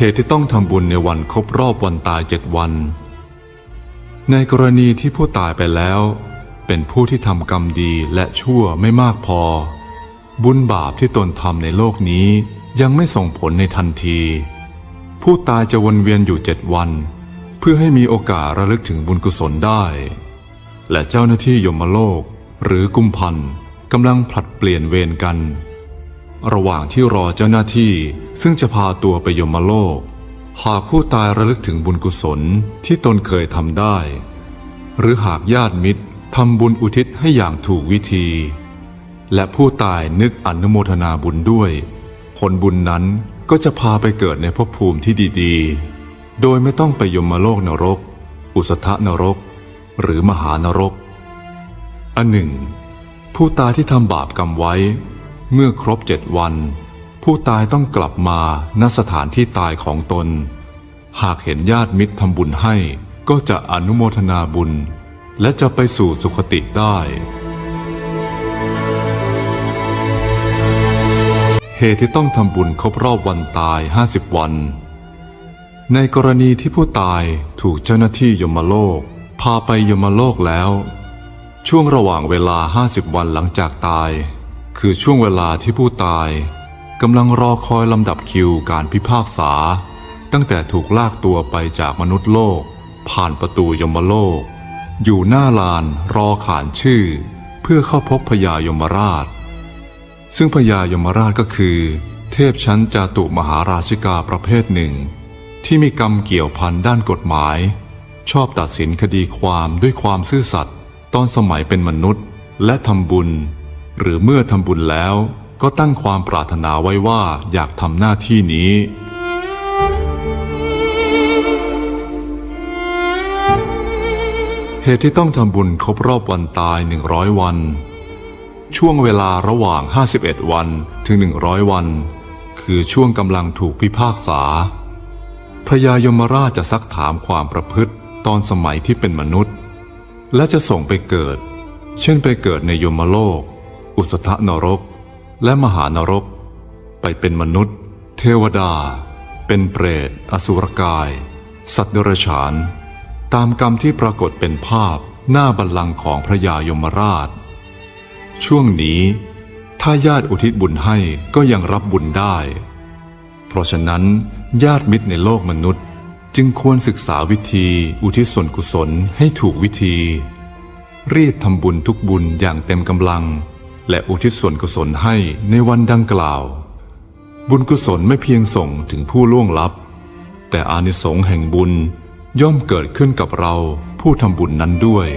เหตุที่ต้องทำบุญในวันครบรอบวันตายเจ็ดวัน ในกรณีที่ผู้ตายไปแล้ว เป็นผู้ที่ทำกรรมดีและชั่วไม่มากพอ บุญบาปที่ตนทำในโลกนี้ยังไม่ส่งผลในทันที ผู้ตายจะวนเวียนอยู่เจ็ดวัน เพื่อให้มีโอกาสระลึกถึงบุญกุศลได้ และเจ้าหน้าที่ยมโลกหรือกุมพันกำลังผลัดเปลี่ยนเวรกัน ระหว่างที่รอเจ้าหน้าที่ซึ่งจะพาตัวไปยมโลก หากผู้ตายระลึกถึงบุญกุศลที่ตนเคยทำได้ หรือหากญาติมิตรทำบุญอุทิศให้อย่างถูกวิธี และผู้ตายนึกอนุโมทนาบุญด้วย ผลบุญนั้นก็จะพาไปเกิดในภพภูมิที่ดีๆ โดยไม่ต้องไปยมโลกนรก อุสธนรก หรือมหานรก อันหนึ่ง ผู้ตายที่ทำบาปกรรมไว้ เมื่อครบเจ็ดวัน ผู้ตายต้องกลับมาณสถานที่ตายของตน หากเห็นญาติมิตรทำบุญให้ก็จะอนุโมทนาบุญ และจะไปสู่สุคติได้ เหตุที่ต้องทำบุญครบรอบวันตาย 50 วัน ในกรณีที่ผู้ตายถูกเจ้าหน้าที่ยมโลก พาไปยมโลกแล้ว ช่วงระหว่างเวลา 50 วันหลังจากตาย คือช่วงเวลาที่ผู้ตายกำลังรอคอยลำดับคิวการพิพากษา ตั้งแต่ถูกลากตัวไปจากมนุษย์โลก ผ่านประตูยมโลก อยู่หน้าลานรอขานชื่อ เพื่อเข้าพบพญายมราช ซึ่งพญายมราชก็คือ เทพชั้นจาตุมหาราชิกาประเภทหนึ่ง ที่มีกรรมเกี่ยวพันด้านกฎหมาย ชอบตัดสินคดีความด้วยความซื่อสัตย์ตอนสมัยเป็นมนุษย์ และทำบุญ หรือเมื่อทำบุญแล้วก็ตั้งความปรารถนาไว้ว่าอยากทำหน้าที่นี้ เหตุที่ต้องทำบุญครบรอบวันตาย 100 วัน ช่วงเวลาระหว่าง 51 วันถึง 100 วัน คือช่วงกำลังถูกพิพากษา พระยายมราชจะซักถามความประพฤติตอนสมัยที่เป็นมนุษย์ และจะส่งไปเกิด เช่นไปเกิดในยมโลก อุสธนรก และมหานรก ไปเป็นมนุษย์ เทวดา เป็นเปรต อสุรกาย สัตว์เดรัจฉาน ตามกรรมที่ปรากฏเป็นภาพหน้าบัลลังก์ของพระยายมราช ช่วงนี้ถ้าญาติอุทิศบุญให้ก็ยังรับบุญได้ เพราะฉะนั้น ญาติมิตรในโลกมนุษย์ จึงควรศึกษาวิธีอุทิศส่วนกุศลให้ถูกวิธี รีบทำบุญทุกบุญอย่างเต็มกำลัง และอุทิศส่วนกุศลให้ในวันดังกล่าว บุญกุศลไม่เพียงส่งถึงผู้ล่วงลับ แต่อานิสงส์แห่งบุญย่อมเกิดขึ้นกับเราผู้ทำบุญนั้นด้วย